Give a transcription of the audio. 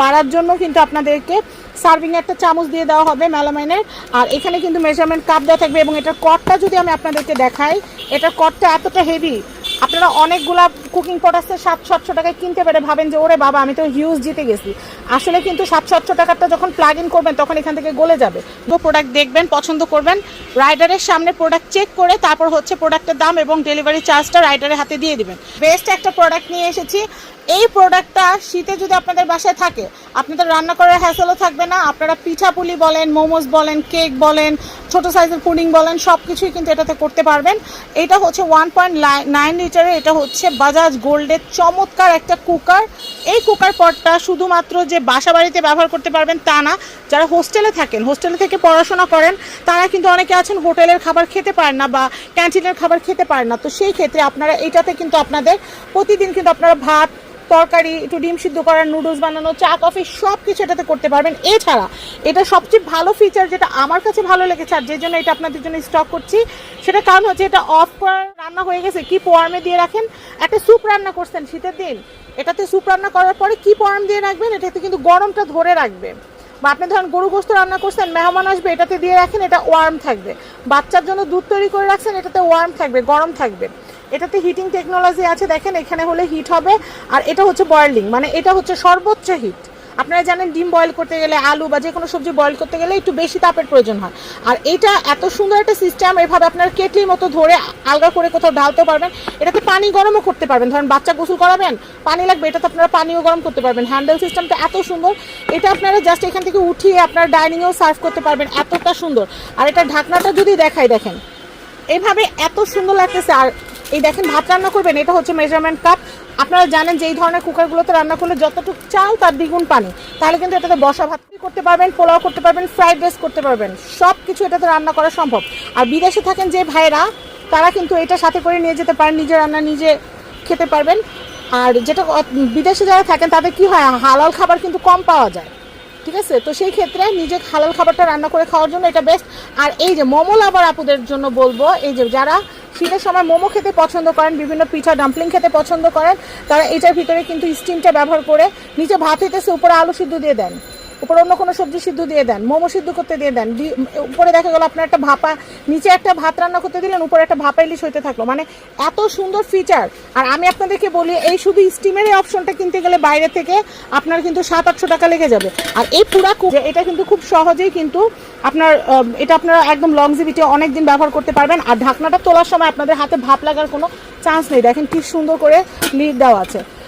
বাড়ার জন্য কিন্তু আপনাদেরকে সার্ভিং একটা চামচ দিয়ে দেওয়া হবে মেলামাইনের। আর এখানে কিন্তু মেজারমেন্ট কাপ দেওয়া থাকবে এবং এটার কটটা যদি আমি আপনাদেরকে দেখাই এটার কটটা এতটা হেভি আপনারা অনেকগুলা কুকিং পট আছে সাতশো টাকায় কিনতে পারে ভাবেন যে, ওরে বাবা, আমি তো হিউজ জিতে গেছি। আসলে কিন্তু সাত সাতশো টাকাটা যখন প্লাগ ইন করবেন, তখন এখান থেকে গলে যাবে। তো প্রোডাক্ট দেখবেন, পছন্দ করবেন রাইডারের সামনে প্রোডাক্ট চেক করে তারপর হচ্ছে প্রোডাক্টের দাম এবং ডেলিভারি চার্জটা রাইডারের হাতে দিয়ে দিবেন। বেস্ট একটা প্রোডাক্ট নিয়ে এসেছি। এই প্রোডাক্টটা শীতে যদি আপনাদের বাসায় থাকে, আপনাদের রান্না করার হ্যাসেলও থাকবে না। আপনারা পিঠাপুলি বলেন, মোমোস বলেন কেক বলেন, ছোট সাইজের পুডিং বলেন সব কিছুই কিন্তু এটাতে করতে পারবেন। এটা হচ্ছে ওয়ান পয়েন্ট নাইন লিটারের এটা হচ্ছে বাজাজ গোল্ডের চমৎকার একটা কুকার। এই কুকার পটটা শুধুমাত্র যে বাসা বাড়িতে ব্যবহার করতে পারবেন তা না, যারা হোস্টেলে থাকেন, হোস্টেলে থেকে পড়াশোনা করেন, তারা কিন্তু অনেকে আছেন হোটেলের খাবার খেতে পারেন না বা ক্যান্টিনের খাবার খেতে পারেন না। তো সেই ক্ষেত্রে আপনারা এটাতে কিন্তু আপনাদের প্রতিদিন কিন্তু আপনারা ভাত তরকারি, একটু ডিম সিদ্ধ করার নুডলস বানানো, চা কফি সব কিছু এটাতে করতে পারবেন। এছাড়া এটা সবচেয়ে ভালো ফিচার যেটা আমার কাছে ভালো লেগেছে আর যে জন্য এটা আপনাদের জন্য স্টক করছি সেটা কারণ হচ্ছে এটা অফ করার রান্না হয়ে গেছে। কি পোয়ার্মে দিয়ে রাখেন? একটা স্যুপ রান্না করছেন শীতের দিন। এটাতে স্যুপ রান্না করার পরে কি পোয়ার্ম দিয়ে রাখবেন? এটাতে কিন্তু গরমটা ধরে রাখবে। বা আপনি ধরেন গরু গোস্ত রান্না করছেন, মেহমান আসবে, এটাতে দিয়ে রাখেন, এটা ওয়ার্ম থাকবে। বাচ্চার জন্য দুধ তৈরি করে রাখছেন, এটাতে ওয়ার্ম থাকবে, গরম থাকবে। এটাতে হিটিং টেকনোলজি আছে, দেখেন এখানে হলে হিট হবে, আর এটা হচ্ছে বয়েলিং মানে এটা হচ্ছে সর্বোচ্চ হিট আপনারা জানেন ডিম বয়েল করতে গেলে আলু বা যে কোনো সবজি বয়েল করতে গেলে একটু বেশি তাপের প্রয়োজন হয়। আর এটা এত সুন্দর একটা সিস্টেম এভাবে আপনার কেটলির মতো ধরে আলগা করে কোথাও ঢালতে পারবেন। এটাতে পানি গরমও করতে পারবেন। ধরেন বাচ্চা গোসল করাবেন, পানি লাগবে, এটাতে আপনারা পানিও গরম করতে পারবেন। হ্যান্ডেল সিস্টেমটা এত সুন্দর, এটা আপনারা জাস্ট এখান থেকে উঠিয়ে আপনার ডাইনিংয়েও সার্ভ করতে পারবেন, এতটা সুন্দর। আর এটা ঢাকনাটা যদি দেখাই, দেখেন। এইভাবে এত সুন্দর লাগতেছে, আর এই দেখেন, ভাত রান্না করবেন, এটা হচ্ছে মেজারমেন্ট কাপ আপনারা জানেন যে এই ধরনের কুকারগুলোতে রান্না করলে যতটুকু চাল, তার দ্বিগুণ পানি। তাহলে কিন্তু এটাতে বসা ভাত করতে পারবেন, পোলাও করতে পারবেন ফ্রাইড রাইস করতে পারবেন। সব কিছু এটাতে রান্না করা সম্ভব। আর বিদেশে থাকেন যে ভাইয়েরা, তারা কিন্তু এটা সাথে করে নিয়ে যেতে পারেন, নিজে রান্না নিজে খেতে পারবেন। আর যেটা বিদেশে যারা থাকেন, তাদের কি হয়, হালাল খাবার কিন্তু কম পাওয়া যায়। ঠিক আছে? তো সেই ক্ষেত্রে নিজে হালাল খাবারটা রান্না করে খাওয়ার জন্য এটা বেস্ট আর এই যে মোমো লাভার আপুদের জন্য বলব, এই যে যারা শীতের সময় মোমো খেতে পছন্দ করেন, বিভিন্ন পিঠা ডাম্পলিং খেতে পছন্দ করেন। তারা এটার ভিতরে কিন্তু স্টিমটা ব্যবহার করে নিচে ভাত হইতেছে উপরে আলু সিদ্ধ দিয়ে দেন। উপরে অন্য কোনো সবজি সিদ্ধ দিয়ে দেন, মোমো সিদ্ধ করতে দিয়ে দেন উপরে দেখা গেল আপনার একটা ভাপা, নিচে একটা ভাত রান্না করতে দিলেন, উপরে একটা ভাপা ইলিশ হইতে থাকল। মানে এত সুন্দর ফিচার আর আমি আপনাদেরকে বলি, এই শুধু স্টিমের এই অপশনটা কিনতে গেলে বাইরে থেকে আপনার কিন্তু সাত আটশো টাকা লেগে যাবে। আর এই পুরা এটা কিন্তু খুব সহজেই কিন্তু আপনার এটা আপনারা একদম লংজিভিটি অনেক দিন ব্যবহার করতে পারবেন। আর ঢাকনাটা তোলার সময় আপনাদের হাতে ভাপ লাগার কোনো চান্স নেই। দেখেন কি সুন্দর করে লিড দেওয়া আছে।